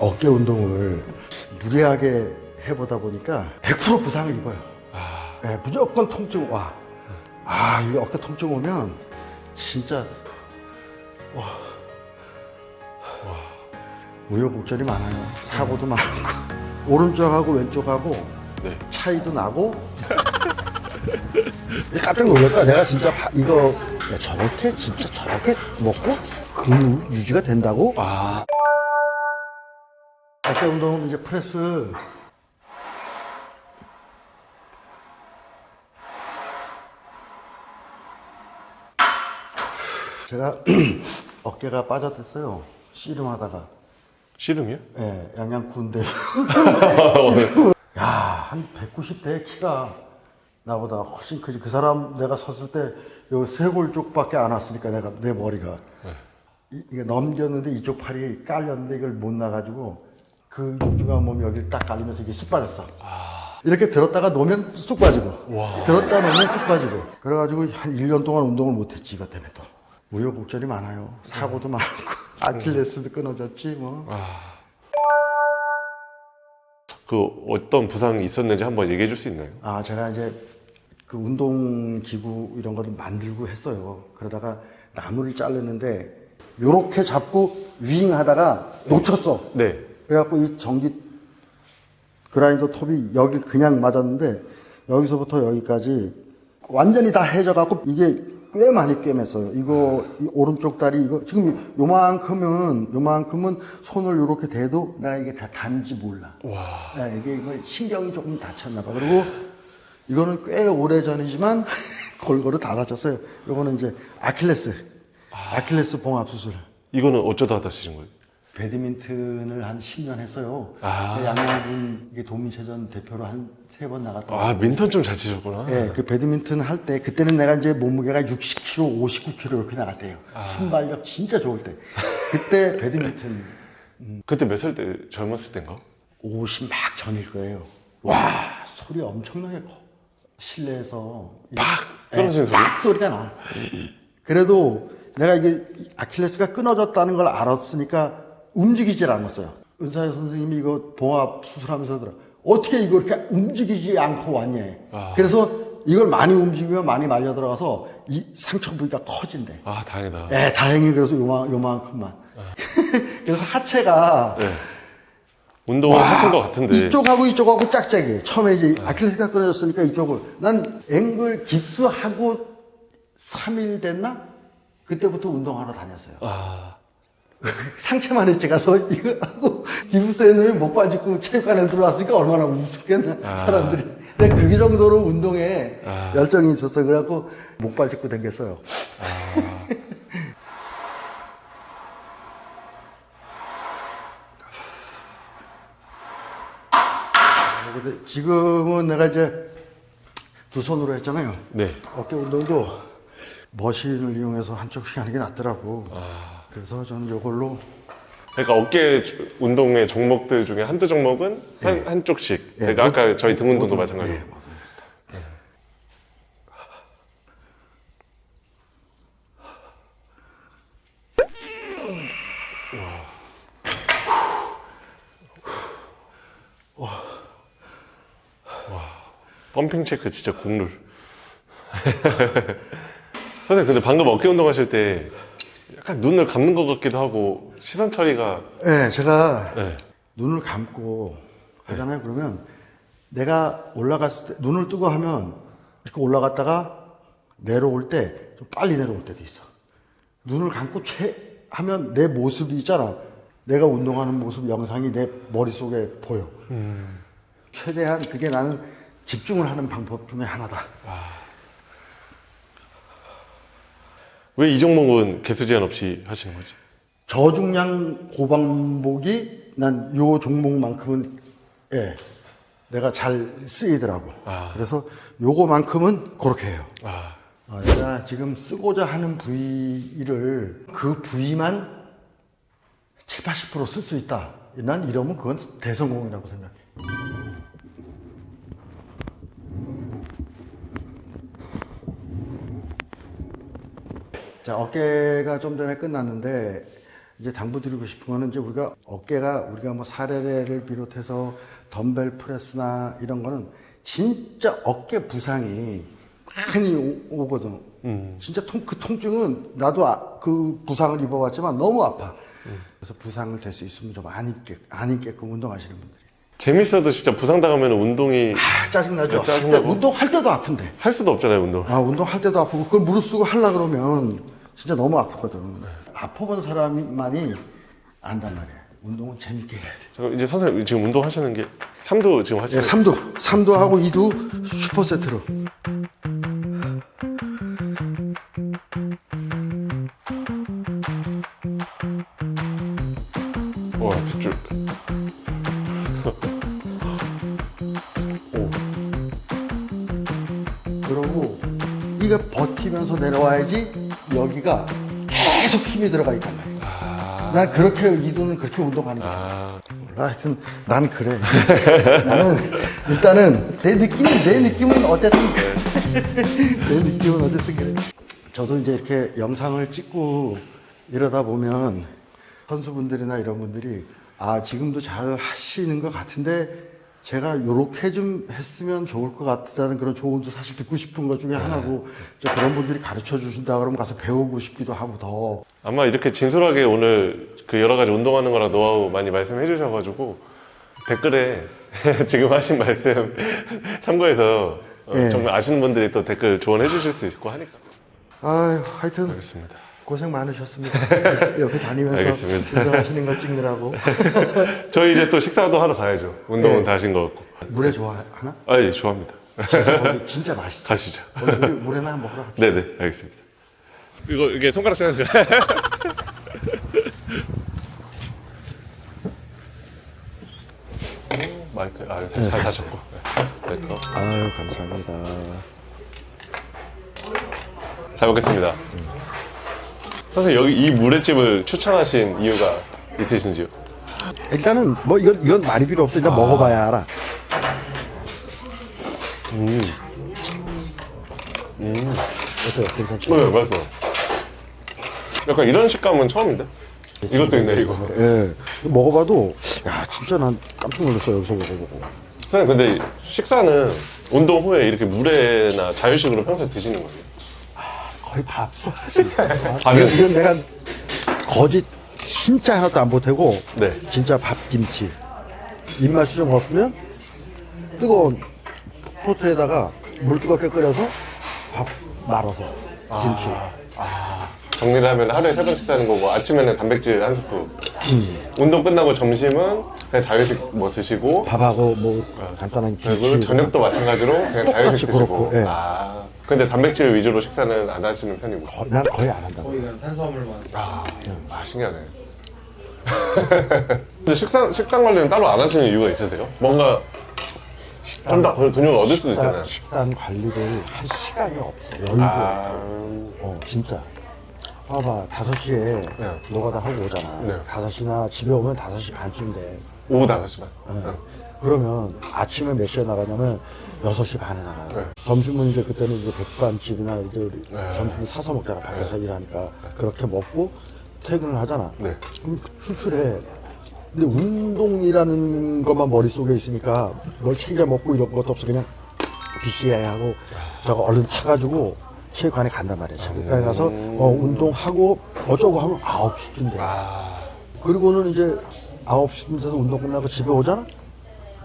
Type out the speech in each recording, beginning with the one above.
어깨 운동을 무리하게 해보다 보니까 100% 부상을 입어요. 아, 예, 무조건 통증 와. 아, 이 어깨 통증 오면 진짜 와. 우여곡절이 많아요. 사고도 많고 오른쪽하고 왼쪽하고 네. 차이도 나고 깜짝 놀랄 거야. 내가 진짜 바- 이거 야, 저렇게 진짜 저렇게 먹고 근육 유지가 된다고? 아, 어깨 운동은 이제 프레스 제가 어깨가 빠졌댔어요. 씨름 하다가. 씨름이요? 예, 양양 군대. 야, 한 190대 키가 나보다 훨씬 크지. 그 사람 내가 섰을 때 여기 쇄골 쪽밖에 안 왔으니까 내가 내 머리가 이, 게 넘겼는데 이쪽 팔이 깔렸는데 이걸 못 나가지고 그 육중한 몸이 여기 딱 깔리면서 이게 쑥 빠졌어. 이렇게 들었다가 놓으면 쑥 빠지고 들었다 놓으면 쑥 빠지고 그래가지고 한 1년 동안 운동을 못했지 이것 때문에 또 우여곡절이 많아요 사고도 많고 아킬레스도 끊어졌지 뭐 그 어떤 부상이 있었는지 한번 얘기해 줄 수 있나요? 아, 제가 이제 그 운동 기구 이런 거를 만들고 했어요. 그러다가 나무를 자르는데 요렇게 잡고 윙 하다가 놓쳤어. 네. 그래갖고 이 전기 그라인더 톱이 여기 그냥 맞았는데 여기서부터 여기까지 완전히 다 해져갖고 이게 꽤 많이 꿰맸어요. 이거 이 오른쪽 다리 이거 지금 요만큼은 요만큼은 손을 이렇게 대도 나 이게 다 단지 몰라. 와. 네, 이게 이거 신경이 조금 다쳤나 봐. 그리고 이거는 꽤 오래 전이지만 골고루 다 다쳤어요. 이거는 이제 아킬레스, 아킬레스 봉합 수술. 이거는 어쩌다 다치신 거예요? 배드민턴을 한 10년 했어요. 아. 양양군 이게 도민체전 대표로 한 세 번 나갔다. 아, 민턴 좀 잘 치셨구나. 예, 그 배드민턴 할 때 그때는 내가 이제 몸무게가 60kg, 59kg 이렇게 나갔대요. 아. 순발력 진짜 좋을 때. 그때 배드민턴 그때 몇 살 때 젊었을 때인가? 50 막 전일 거예요. 와, 소리 엄청나게 커. 실내에서 팍! 끊어지는 소리? 팍 소리가 나. 그래도 내가 이게 아킬레스가 끊어졌다는 걸 알았으니까 움직이질 않았어요. 은사여 선생님이 이거 봉합 수술하면서 하더라. 어떻게 이거 이렇게 움직이지 않고 왔냐. 아. 그래서 이걸 많이 움직이면 많이 말려 들어가서 이 상처 부위가 커진대. 아, 다행이다. 예, 다행히 그래서 요만, 요만큼만. 그래서 하체가 네. 운동을 하신 것 같은데. 이쪽하고 이쪽하고 짝짝이에요. 처음에 이제 아킬레스가 끊어졌으니까 이쪽을. 난 앵글 깁스하고 3일 됐나? 그때부터 운동하러 다녔어요. 아, 상체만 했지 가서 이거 하고 넣으면 못 빠지고 체육관에 들어왔으니까 얼마나 우습겠나 사람들이. 근데 그 정도로 운동에 아. 열정이 있었어. 그래갖고 목 발짚고 댕겼어요. 근데 지금은 내가 이제 두 손으로 했잖아요. 네. 어깨 운동도 머신을 이용해서 한쪽씩 하는 게 낫더라고. 그래서 저는 이걸로 그러니까 어깨 조- 운동의 종목들 중에 한두 종목은 한, 한쪽씩. 예, 그러니까 아까 저희 등 운동도 마찬가지로. 예, 펌핑 체크 진짜 국룰. 선생님, 근데 방금 어깨 운동 하실 때 약간 눈을 감는 것 같기도 하고 시선 처리가. 네, 제가 네. 눈을 감고 하잖아요. 그러면 내가 올라갔을 때 눈을 뜨고 하면 이렇게 올라갔다가 내려올 때 좀 빨리 내려올 때도 있어. 눈을 감고 채 하면 내 모습이 있잖아. 내가 운동하는 모습 영상이 내 머릿속에 보여. 최대한 그게 나는 집중을 하는 방법 중에 하나다. 왜 이 종목은 개수 제한 없이 하시는 거지? 저중량 고방복이 난 요 종목만큼은 예 내가 잘 쓰이더라고. 아. 그래서 요거만큼은 그렇게 해요. 아, 어, 내가 지금 쓰고자 하는 부위를 그 부위만 7, 80%쓸 수 있다. 난 이러면 그건 대성공이라고 생각해. 자, 어깨가 좀 전에 끝났는데 이제 당부드리고 싶은 거는 이제 우리가 어깨가 우리가 뭐 사례를 비롯해서 덤벨 프레스나 이런 거는 진짜 어깨 부상이 많이 오, 거든 진짜 통, 그 통증은 나도 아- 그 부상을 입어봤지만 너무 아파. 그래서 부상을 될 수 있으면 좀 안 입게 안 입게끔 운동하시는 분들이. 재밌어도 진짜 부상당하면 운동이 아, 짜증나죠. 네, 짜증나고. 운동할 때도 아픈데. 할 수도 없잖아요, 운동. 아, 운동할 때도 아프고, 그걸 무릎 쓰고 하려 그러면 진짜 너무 아프거든. 아파본 사람만이 안단 말이야. 운동은 재밌게 해야 돼. 저 이제 선생님 지금 운동하시는 게 3도 지금 예, 하시는 3두. 3두 하고 2두 슈퍼 세트로. 와, 빗줄. 오, 그러고, 이거 버티면서 내려와야지 여기가 계속 힘이 들어가 있단 말이야. 난 그렇게, 2두는 그렇게 운동하는 거야. 아, 몰라 하여튼 난 그래 나는 일단은 내 느낌이 내 느낌은 어쨌든 내 느낌은 어쨌든 그래 저도 이제 이렇게 영상을 찍고 이러다 보면 선수분들이나 이런 분들이 아 지금도 잘 하시는 것 같은데 제가 요렇게 좀 했으면 좋을 것 같다는 그런 조언도 사실 듣고 싶은 것 중에 하나고 이제 그런 분들이 가르쳐 주신다 그러면 가서 배우고 싶기도 하고 더 아마 이렇게 진솔하게 오늘 그 여러 가지 운동하는 거랑 노하우 많이 말씀해 주셔가지고 댓글에 지금 하신 말씀 참고해서 어, 예. 정말 아시는 분들이 또 댓글 조언해 주실 수 있고 하니까. 아유 하여튼 알겠습니다. 고생 많으셨습니다. 옆에 다니면서 알겠습니다. 운동하시는 걸 찍느라고. 저희 이제 또 식사도 하러 가야죠. 운동은 네. 다 하신 거 같고. 물에 좋아하나? 아, 예, 좋아합니다. 진짜 거기 진짜 맛있어. 가시죠. 거기 우리 물에나 한번 먹으러 갑시다. 네네, 알겠습니다. 이거 이게 손가락 쓰는 거. 마이크, 아, 잘, 잘 다쳤고. 네, 네, 거. 아유 감사합니다. 잘 먹겠습니다. 선생님 여기 이 물회집을 추천하신 이유가 있으신지요? 일단은 뭐 이건 이건 말이 필요 없어. 일단 먹어봐야 알아. 어때요? 괜찮죠? 네, 맞아요. 약간 이런 식감은 처음인데? 이것도 있네, 이거. 예. 먹어봐도 야 진짜 난 깜짝 놀랐어 여기서 먹어보고. 선생님, 근데 식사는 운동 후에 이렇게 물회나 자유식으로 평소에 드시는 거예요? 거의 밥. 밥은? 이건, 이건 내가 거짓 진짜 하나도 안 보태고 네. 진짜 밥김치 입맛이 좀 없으면 뜨거운 포트에다가 물 뜨겁게 끓여서 밥 말아서 김치 정리를 하면 하루에 세번 식사하는 거고 아침에는 단백질 한 스푼. 운동 끝나고 점심은 그냥 자유식 뭐 드시고 밥하고 뭐 간단한 그리고 김치 저녁도 마찬가지로 그냥 똑같이 자유식 드시고. 그렇고, 예. 아, 근데 단백질 위주로 식사는 안 하시는 편이고. 거의, 난 거의 안 한다고 거의 그냥 탄수화물만 아, 아 신기하네. 근데 식단 식단 관리는 따로 안 하시는 이유가 있어야 돼요? 뭔가 좀더 근육을 얻을 수도 있잖아요. 식단, 식단 관리를 할 시간이 없어 여유가 아, 어 진짜 봐봐 5시에 네. 노가다 하고 오잖아 네. 5시나 집에 오면 5시 반쯤 돼 오후 5시만. 그러면 아침에 몇 시에 나가냐면 6시 반에 나가요. 네. 점심은 이제 그때는 이제 백반집이나 이제 네. 점심을 사서 먹잖아. 밖에서 일하니까. 그렇게 먹고 퇴근을 하잖아. 네. 그럼 출출해. 근데 운동이라는 것만 머릿속에 있으니까 뭘 챙겨 먹고 이런 것도 없어. 그냥 BCI 하고 저거 얼른 타가지고 체육관에 간단 말이야. 체육관에 가서 어, 운동하고 어쩌고 하면 9시쯤 돼. 아, 그리고는 이제 9시쯤 돼서 운동 끝나고 집에 오잖아?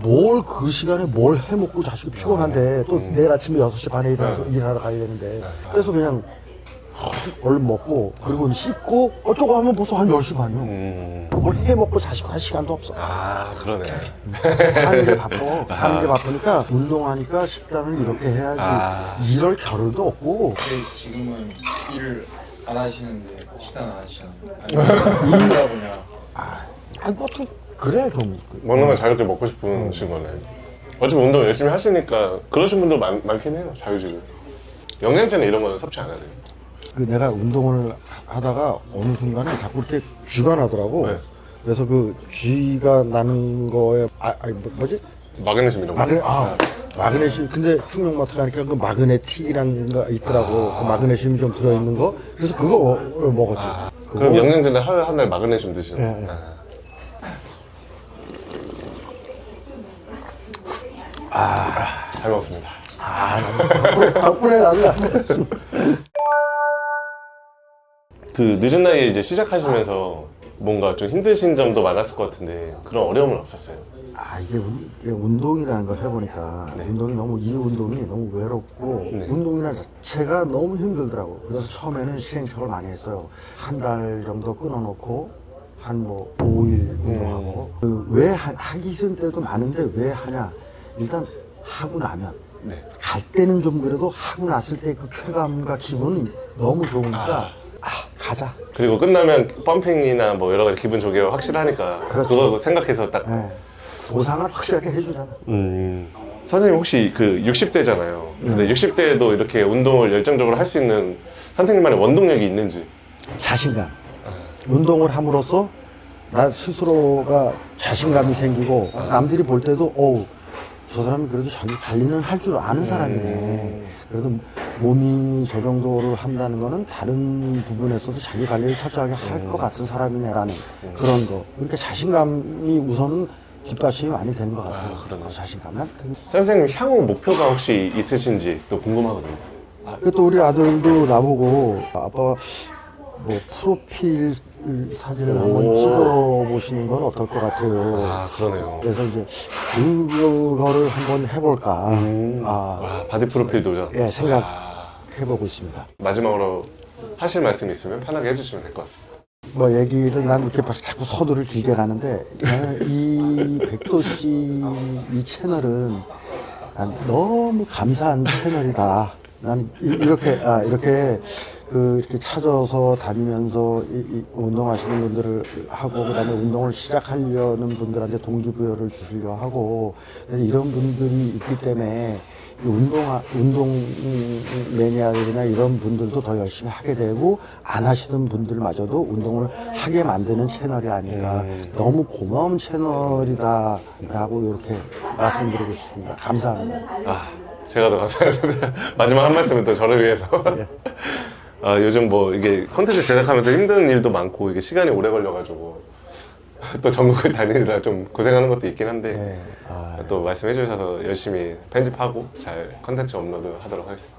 뭘 그 시간에 뭘 해먹고 자식이 피곤한데 또 내일 아침에 6시 반에 일어나서 일하러 가야 되는데. 그래서 그냥 얼른 먹고 그리고 씻고 어쩌고 하면 벌써 한 10시 반이야 음, 뭘 해먹고 자식 할 시간도 없어. 아 그러네. 사는 게 바빠. 사는 게 바쁘니까 운동하니까 식단을 이렇게 해야지. 아. 이럴 겨를도 없고. 근데 지금은 일을 안 하시는데 식단 안 하시잖아요. 아니면 일이다 보냐 아니 뭐좀 그래 좀 먹는 건 자유롭게 먹고 싶으신 거네. 어차피 운동 열심히 하시니까 그러신 분들 많, 많긴 해요. 자유식을. 영양제나 이런 거는 섭취 안 하세요. 그 내가 운동을 하다가 어느 순간에 자꾸 이렇게 쥐가 나더라고. 네. 그래서 그 쥐가 나는 거에 아, 아 뭐, 뭐지? 마그네슘 이런 거. 마그네 아 마그네슘 근데 충격마트 가니까 그 마그네틱이라는 거 있더라고. 그 마그네슘이 좀 들어 있는 거. 그래서 그거 먹었지. 그럼 영양제는 하루에 한달 마그네슘 드시는 예, 거예요? 예. 아, 잘 먹었습니다. 덕분에 나도 그 늦은 나이에 이제 시작하시면서 뭔가 좀 힘드신 점도 많았을 것 같은데 그런 어려움은 없었어요? 아 이게, 운, 이게 운동이라는 걸 해보니까 네. 운동이 너무 이 운동이 너무 외롭고 네. 운동이나 자체가 너무 힘들더라고 그래서 처음에는 시행착오를 많이 했어요 한 달 정도 끊어놓고 한 뭐 5일 운동하고 음. 그왜 하기 싫은 때도 많은데 왜 하냐 일단 하고 나면 네. 갈 때는 좀 그래도 하고 났을 때 그 쾌감과 기분이 너무 좋으니까 아 가자 그리고 끝나면 펌핑이나 뭐 여러 가지 기분 좋게가 확실하니까 그렇죠. 그거 생각해서 딱 예. 보상을 확실하게 해주잖아 음. 선생님 혹시 그 60대잖아요. 근데 네. 60대에도 이렇게 운동을 열정적으로 할 수 있는 선생님만의 원동력이 있는지. 자신감. 운동을 함으로써 나 스스로가 자신감이 생기고 남들이 볼 때도 어우 저 사람이 그래도 자기 관리는 할 줄 아는 사람이네. 그래도 몸이 저 정도를 한다는 거는 다른 부분에서도 자기 관리를 철저하게 할 것 같은 사람이네라는 그런 거. 그러니까 자신감이 우선은 뒷받침이 많이 되는 것 같아요. 아, 그러네. 어, 자신감은. 그 선생님 향후 목표가 혹시 있으신지 또 궁금하거든요. 그또 우리 아들도 나보고 아빠 뭐 프로필 사진을 한번 오. 찍어 보시는 건 어떨 것 같아요. 아 그러네요. 그래서 이제 그거를 한번 해볼까. 음. 아, 와, 바디 프로필 도전. 예, 생각해 아, 보고 있습니다. 마지막으로 하실 말씀 있으면 편하게 해주시면 될 것 같습니다. 뭐 얘기를 난 이렇게 막 자꾸 서두를 길게 가는데 나는 이 백도씨 이 채널은 난 너무 감사한 채널이다. 나는 이- 이렇게 아 이렇게 그 이렇게 찾아서 다니면서 이- 이 운동하시는 분들을 하고 그다음에 운동을 시작하려는 분들한테 동기부여를 주시려 하고 이런 분들이 있기 때문에 이 운동 운동 매니아들이나 이런 분들도 더 열심히 하게 되고 안 하시던 분들마저도 운동을 하게 만드는 채널이 아닐까 너무 고마운 채널이다라고 이렇게 말씀드리고 싶습니다. 감사합니다. 아, 제가 더 감사합니다. 마지막 한 말씀은 또 저를 위해서. 아, 요즘 뭐 이게 콘텐츠 제작하면서 힘든 일도 많고 이게 시간이 오래 걸려가지고 또 전국을 다니느라 좀 고생하는 것도 있긴 한데 네, 아, 또 말씀해 주셔서 열심히 편집하고 잘 컨텐츠 업로드 하도록 하겠습니다.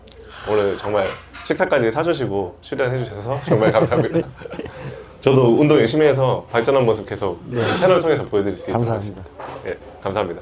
오늘 정말 식사까지 사주시고 출연해 주셔서 정말 감사합니다. 저도 운동 열심히 해서 발전한 모습 계속 채널 통해서 보여드릴 수 있도록 감사합니다. 하겠습니다. 예, 감사합니다.